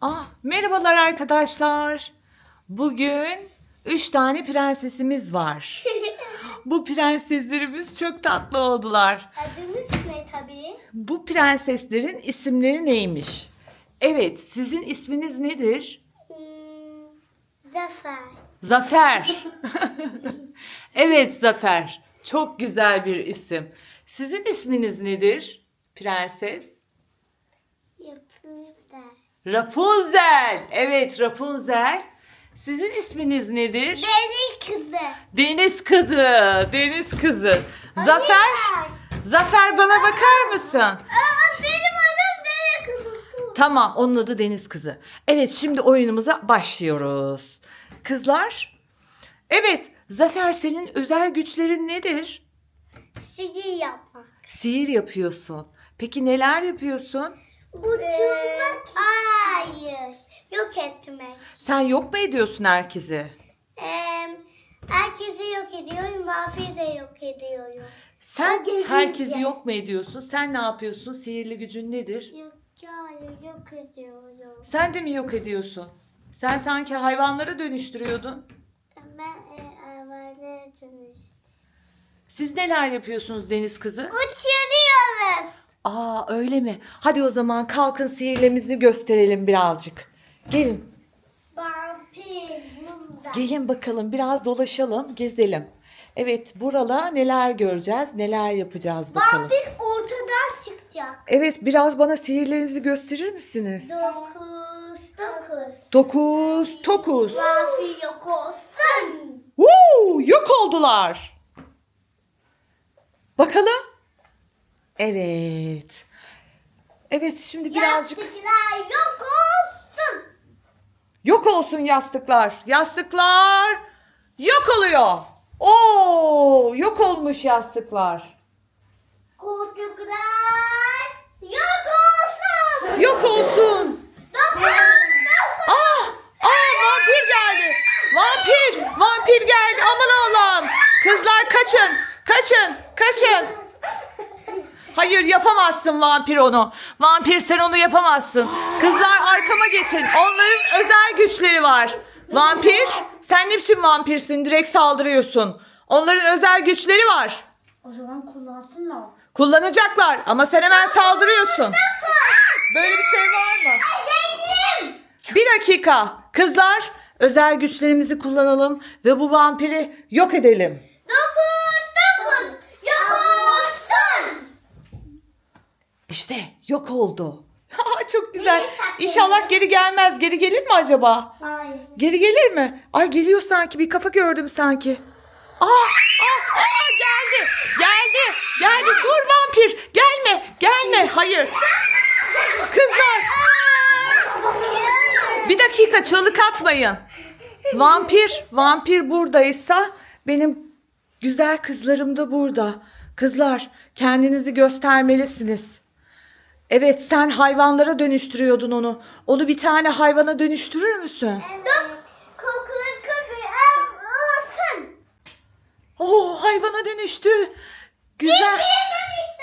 Ah, merhabalar arkadaşlar. Bugün üç tane prensesimiz var. Bu prenseslerimiz çok tatlı oldular. Adımız ne tabii? Bu prenseslerin isimleri neymiş? Evet, sizin isminiz nedir? Hmm, Zafer. Zafer. evet Zafer. Çok güzel bir isim. Sizin isminiz nedir? Prenses. Yapıyorlar. Rapunzel. Evet Rapunzel. Sizin isminiz nedir? Deli kızı. Deniz kızı. Deniz kızı. Zafer. Zafer bana bakar mısın? Aa, benim adım deli kızı. Tamam onun adı Deniz kızı. Evet şimdi oyunumuza başlıyoruz. Kızlar. Evet Zafer senin özel güçlerin nedir? Sizi yapmak. Sihir yapıyorsun. Peki neler yapıyorsun? Uçurmak. Hayır. Yok etmek. Sen yok mu ediyorsun herkesi? Ee, herkesi yok ediyorum. Mafya da yok ediyorum. Sen Hadi herkesi gideceğim. yok mu ediyorsun? Sen ne yapıyorsun? Sihirli gücün nedir? Yok hayır yok ediyorum. Sen de mi yok ediyorsun? Sen sanki hayvanlara dönüştürüyordun. Ben e, hayvana dönüştüm. Siz neler yapıyorsunuz Deniz kızı? Uçuruyoruz. Aa öyle mi? Hadi o zaman kalkın sihirlerimizi gösterelim birazcık. Gelin. Vampir burada. Gelin bakalım biraz dolaşalım, gezelim. Evet, burala neler göreceğiz, neler yapacağız bakalım. Vampir ortadan çıkacak. Evet, biraz bana sihirlerinizi gösterir misiniz? Dokuz. Dokuz. Dokuz, tokuz. Vampir yok olsun. Woo, yok oldular. Bakalım. Evet. Evet, şimdi birazcık Yastıklar yok olsun. yok olsun yastıklar. Yastıklar yok oluyor. Oo, yok olmuş yastıklar. Koltuklar yok olsun. Yok olsun. Dokuz. Dokuz. Aa, aa vampir geldi. Vampir, vampir geldi. Aman Allah'ım. Kızlar kaçın. Kaçın, kaçın. Hayır yapamazsın vampir onu. Vampir sen onu yapamazsın. Kızlar arkama geçin. Onların özel güçleri var. Vampir, sen ne biçim vampirsin? Direkt saldırıyorsun. Onların özel güçleri var. O zaman kullansınlar. Kullanacaklar ama sen hemen saldırıyorsun. Böyle bir şey var mı? Bir dakika. Kızlar özel güçlerimizi kullanalım ve bu vampiri yok edelim. Dokuz. Yok olsun. İşte yok oldu. Çok güzel. Nereye saklanıyor? İnşallah geri gelmez. Geri gelir mi acaba? Hayır. Geri gelir mi? Ay geliyor sanki. Bir kafa gördüm sanki. Aa, aa, aa geldi. Geldi. Geldi. Dur vampir. Gelme. Gelme. Hayır. Kızlar. Bir dakika çığlık atmayın. Vampir, vampir buradaysa benim güzel kızlarım da burada. Kızlar kendinizi göstermelisiniz. Evet sen hayvanlara dönüştürüyordun onu. Onu bir tane hayvana dönüştürür müsün? Dok. Kokulu kokulu olsun. Oo hayvana dönüştü. Güzel.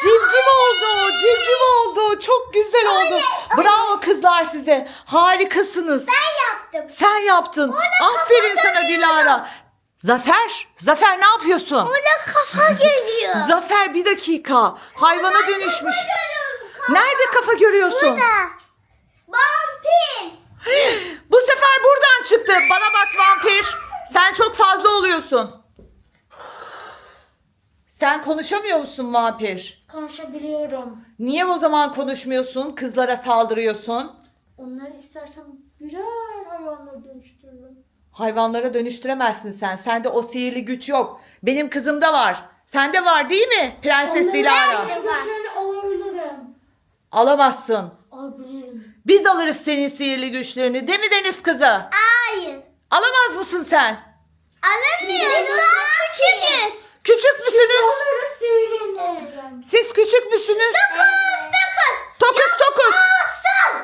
Civciv oldu. Civciv oldu. Çok güzel oldu. Bravo kızlar size. Harikasınız. Ben yaptım. Sen yaptın. Aferin sana Dilara. Zafer, Zafer ne yapıyorsun? Burada kafa geliyor. Zafer bir dakika. Hayvana dönüşmüş. Nerede kafa görüyorsun? Burada. Vampir. Bu sefer buradan çıktı. Bana bak vampir. Sen çok fazla oluyorsun. Sen konuşamıyor musun vampir? Konuşabiliyorum. Niye o zaman konuşmuyorsun? Kızlara saldırıyorsun. Onları istersen birer hayvanla dönüştürürüm. Hayvanlara dönüştüremezsin sen. Sende o sihirli güç yok. Benim kızımda var. Sende var değil mi? Prenses Dilara. de var. Alamazsın. Alabilirim. Biz alırız senin sihirli güçlerini. Değil mi Deniz kızı? Hayır. Alamaz mısın sen? Alamıyoruz. Biz daha küçüküz. Küçük müsünüz? Onları sihirlendireceğim. Siz küçük müsünüz? Dokuz. Dokuz. Tokuz tokuz. Olsun.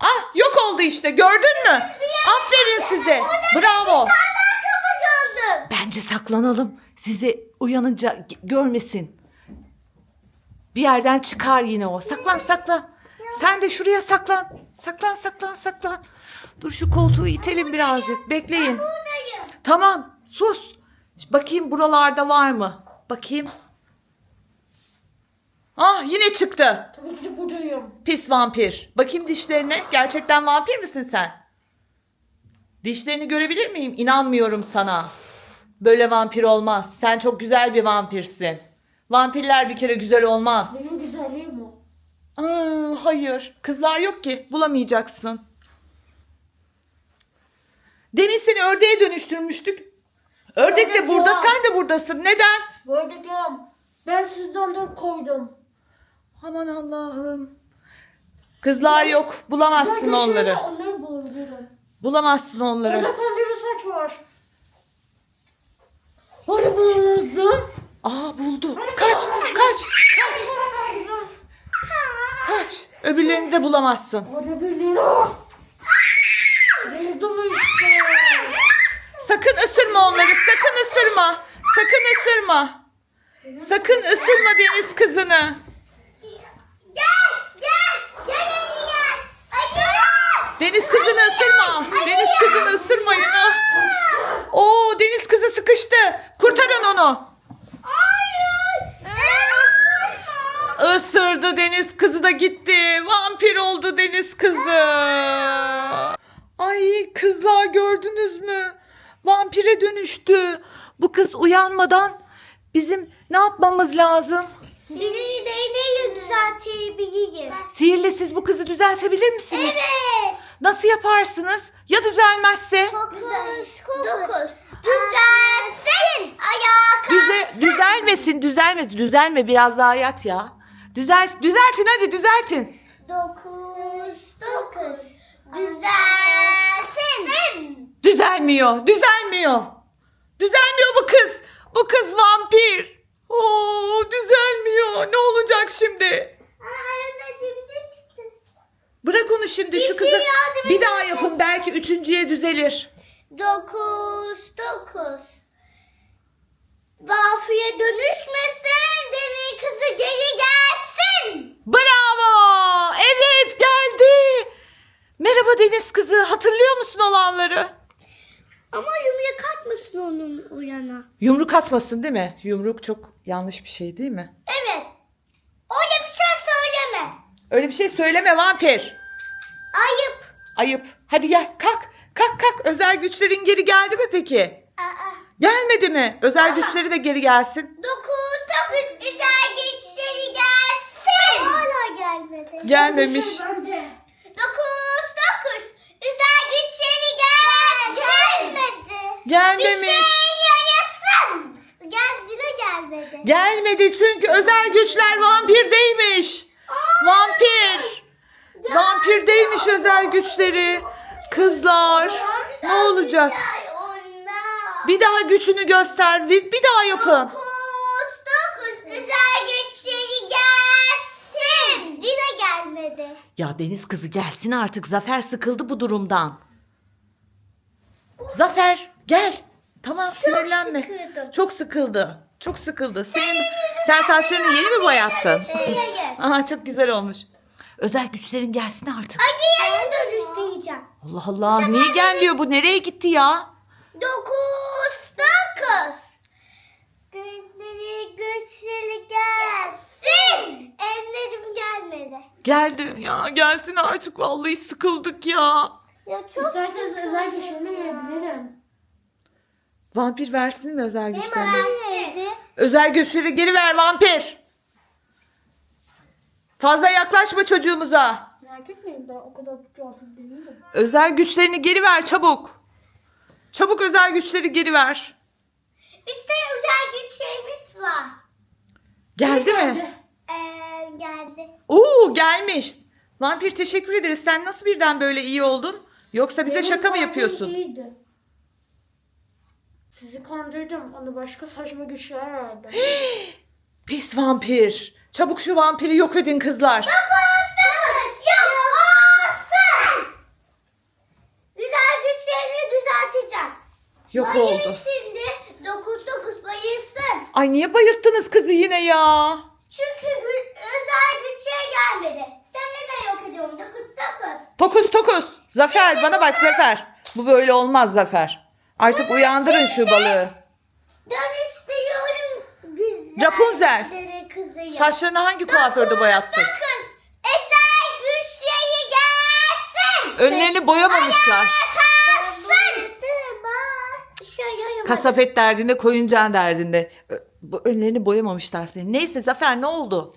Ah yok oldu işte gördün mü? Aferin size. Bravo. Ben kafa gördüm. Bence saklanalım. Sizi uyanınca g- görmesin. Bir yerden çıkar yine o. Saklan saklan. Sen de şuraya saklan. Saklan saklan saklan. Dur şu koltuğu itelim birazcık. Bekleyin. Buradayım. Tamam sus. Bakayım buralarda var mı? Bakayım. Ah yine çıktı. Tabii ki de buradayım. Pis vampir. Bakayım dişlerine. Gerçekten vampir misin sen? Dişlerini görebilir miyim? İnanmıyorum sana. Böyle vampir olmaz. Sen çok güzel bir vampirsin. Vampirler bir kere güzel olmaz. Benim güzelliğim o. Aa, hayır. Kızlar yok ki. Bulamayacaksın. Demin seni ördeğe dönüştürmüştük. Ördek de Ördek burada, yok. sen de buradasın. Neden? Bu arada diyorum. Ben sizden de koydum. Aman Allah'ım. Kızlar yok. Bulamazsın Zaten onları. şöyle Onları bulabilirim. Bulamazsın onları. Orada pembe bir saç var. Onu bulamazdım. Aa buldu. Kaç, kaç, kaç, kaç. Öbürlerini de bulamazsın. Buldum işte. Sakın ısırma onları. Sakın ısırma. Sakın ısırma. Sakın ısırma deniz kızını. Gel gel. Gel gel. Hadi. Deniz kızını ısırma. Deniz kızını ısırmayın. Ah. Oo deniz kızı sıkıştı. Kurtarın onu. Isırdı deniz kızı da gitti. Vampir oldu deniz kızı. Ay kızlar gördünüz mü? Vampire dönüştü. Bu kız uyanmadan bizim ne yapmamız lazım? Seni değneğiyle düzeltebiliriz. Sihirle siz bu kızı düzeltebilir misiniz? Evet. Nasıl yaparsınız? Ya düzelmezse? Çok güzel. Dokuz. Düzelsin. Ayağa Düze, düzelmesin, düzelmesin. Düzelme biraz daha yat ya. Düzel, düzeltin hadi düzeltin. Dokuz. Dokuz. Düzelsin. Düzelmiyor, düzelmiyor. Düzelmiyor bu kız. Bu kız vampir. Oo, düzelmiyor. Ne olacak şimdi? Aa, cebicik çıktı. Bırak onu şimdi şu Kimse kızı. Bir daha yapın belki üçüncüye düzelir. Dokuz. Dokuz. Vafiye dönüşmesin. Deney kızı geri gelsin. Bravo! Evet geldi. Merhaba Deniz kızı. Hatırlıyor olanları? Ama yumruk atmasın onun uyana. Yumruk atmasın değil mi? Yumruk çok yanlış bir şey değil mi? Evet. Öyle bir şey söyleme. Öyle bir şey söyleme vampir. Ayıp. Ayıp. Hadi gel kalk. Kalk kalk. Özel güçlerin geri geldi mi peki? Aa. Gelmedi mi? Özel güçleri de geri gelsin. Dokuz, dokuz güzel güçleri gelsin. Hala gelmedi. Gelmemiş. Ben de. Dokuz, dokuz güzel güçleri gelsin. Gelmedi. Bir Gelmemiş. şey yarasın. De gelmedi. Gelmedi çünkü özel güçler vampirdeymiş. Vampir. Vampirdeymiş özel güçleri. Kızlar. Ne olacak? Bir daha gücünü göster. Bir, bir daha yapın. Dokuz, dokuz güzel güçleri gelsin. Yine gelmedi. Ya Deniz kızı gelsin artık. Zafer sıkıldı bu durumdan. Zafer gel. Tamam sinirlenme. sıkıldım. Çok sıkıldı. Çok sıkıldı. Senin, sen saçlarını yeni mi boyattın? Şuraya. Aha çok güzel olmuş. Özel güçlerin gelsin artık. Hadi yana dönüştüreceğim. Allah Allah niye gelmiyor bu? Nereye gitti ya? Dokuz, dokuz. Güçleri, güçleri gelsin. Ellerim gelmedi. Geldi ya gelsin artık vallahi sıkıldık ya. Ya çok İsterseniz özel güçlerimi verebilirim. Vampir versin mi özel güçlerini? versin. Özel güçleri geri ver vampir. Fazla yaklaşma çocuğumuza. Merak etmeyin ben o kadar cahil değilim. Özel güçlerini geri ver çabuk. Çabuk özel güçleri geri ver. İşte özel güçlerimiz var. Geldi mi? Ee, geldi. Oo gelmiş. Vampir teşekkür ederiz. Sen nasıl birden böyle iyi oldun? Yoksa bize şaka mı yapıyorsun? iyiydi. Sizi kandırdım. Ona başka saçma güçler verdim. Pis vampir. Çabuk şu vampiri yok edin kızlar. Dokuz. Yok olsun. Güzel güçlerini düzelteceğim. Yok Bayıl oldu. şimdi. Dokuz, dokuz bayılsın. Ay niye bayılttınız kızı yine ya? Çünkü gü- özel güçe gelmedi. Seni de yok ediyorum. Dokuz, dokuz. Tokuz tokuz. Zafer bana bak Zafer. Bu böyle olmaz Zafer. Artık uyandırın şu balığı. Dönüştürüyorum güzel. Rapunzel. Kızı Saçlarını hangi kuaförde boyattın? Kız. Eser güçleri gelsin. Önlerini boyamamışlar. Kalsın. Kasapet derdinde, koyuncağın derdinde. Ö- Bu önlerini boyamamışlar senin. Neyse Zafer ne oldu?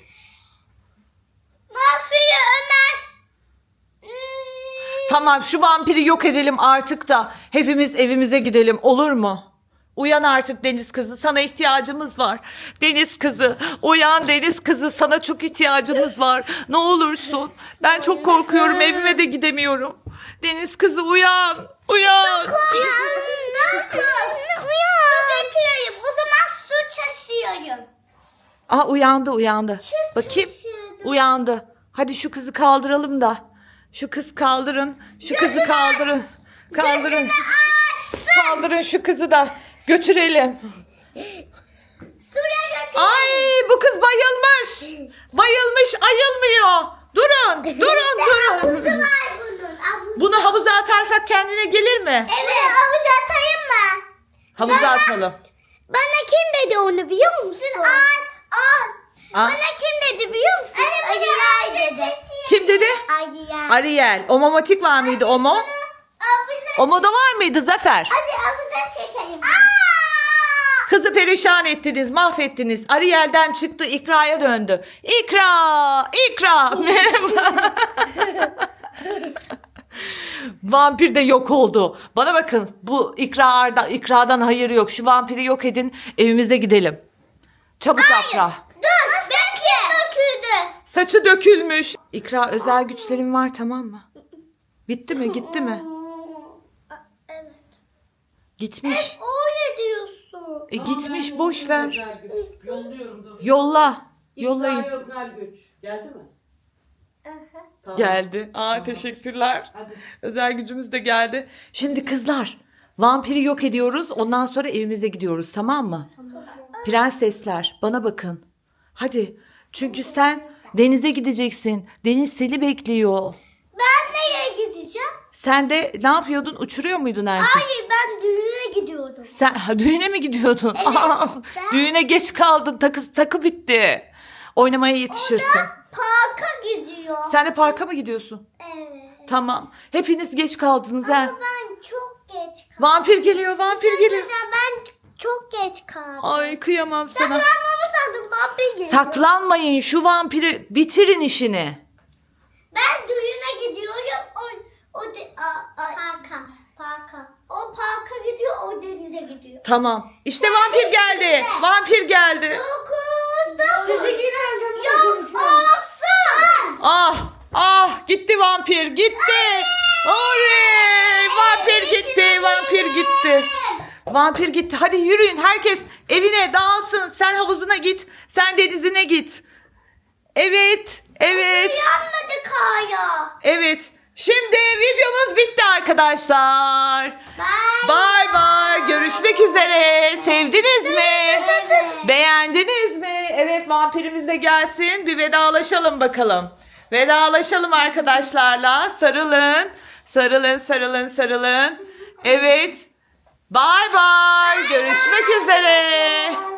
Mafya Ömer. Tamam şu vampiri yok edelim artık da hepimiz evimize gidelim olur mu? Uyan artık deniz kızı sana ihtiyacımız var. Deniz kızı uyan deniz kızı sana çok ihtiyacımız var. Ne olursun ben çok korkuyorum evime de gidemiyorum. Deniz kızı uyan uyan. Uyan. Kız. Uyan. Su getireyim. O zaman su taşıyorum. Aa uyandı uyandı. Bakayım uyandı. Hadi şu kızı kaldıralım da. Şu kız kaldırın. Şu kızı kaldırın. Kaldırın. Kaldırın şu kızı da götürelim. Suya götür. Ay bu kız bayılmış. Bayılmış ayılmıyor. Durun durun Havuzu durun. var bunun. Havuzu. Bunu havuza atarsak kendine gelir mi? Evet havuza atayım mı? Havuza atalım. Bana kim dedi onu biliyor musun? Al, al. Aa, Bana kim dedi biliyor musun? Ariel dedi. kim dedi? Ariel. Ariel. Omomatik var mıydı Omo? Havuza. Omo'da var mıydı Zafer? Hadi havuza çekelim. Kızı perişan ettiniz, mahvettiniz. Ariel'den çıktı, İkra'ya döndü. İkra, İkra. Merhaba. Vampir de yok oldu. Bana bakın, bu İkra'dan, İkra'dan hayır yok. Şu vampiri yok edin, evimize gidelim. Çabuk Afra. Dur. Bekle. Döküldü. Saçı dökülmüş. İkra özel güçlerin var tamam mı? Bitti mi, gitti mi? Evet. Gitmiş. Öyle diyorsun. E gitmiş, boş ver. Özel güç. Yolluyorum dur. Yolla. Yollayın. İkra özel güç. Geldi mi? Tamam. Geldi. Aa teşekkürler. Hadi. Özel gücümüz de geldi. Şimdi kızlar vampiri yok ediyoruz. Ondan sonra evimize gidiyoruz tamam mı? Prensesler bana bakın. Hadi. Çünkü sen denize gideceksin. Deniz seni bekliyor. Ben nereye gideceğim? Sen de ne yapıyordun? Uçuruyor muydun erkek? Hayır ben düğüne gidiyordum. Sen ha, düğüne mi gidiyordun? Evet, Aa, ben- düğüne geç kaldın. Takı, takı bitti. Oynamaya yetişirsin. Parka gidiyor. Sen de parka mı gidiyorsun? Evet. Tamam. Hepiniz geç kaldınız ha. Ama ben çok geç kaldım. Vampir geliyor, vampir geliyor. Ben çok geç kaldım. Ay kıyamam sana. Saklanmamız lazım vampir geliyor. Saklanmayın şu vampiri bitirin işini. Ben düğüne gidiyorum. O, o de, a, a, parka. Parka. O parka gidiyor, o denize gidiyor. Tamam. İşte vampir geldi. Vampir geldi. Dokuzda Sizi yine Yok olsun. Ah ah gitti vampir gitti. Oley! Vampir gitti vampir gitti. Vampir gitti. Hadi yürüyün herkes evine dağılsın. Sen havuzuna git. Sen denizine git. Evet. Evet. Yanmadı kaya. Evet. Şimdi videomuz bitti arkadaşlar. Bye. Bay bay. Görüşmek üzere. Sevdiniz mi? Beğendiniz mi? Evet vampirimiz de gelsin. Bir vedalaşalım bakalım. Vedalaşalım arkadaşlarla. Sarılın. Sarılın, sarılın, sarılın. Evet. Bay bay. Görüşmek üzere.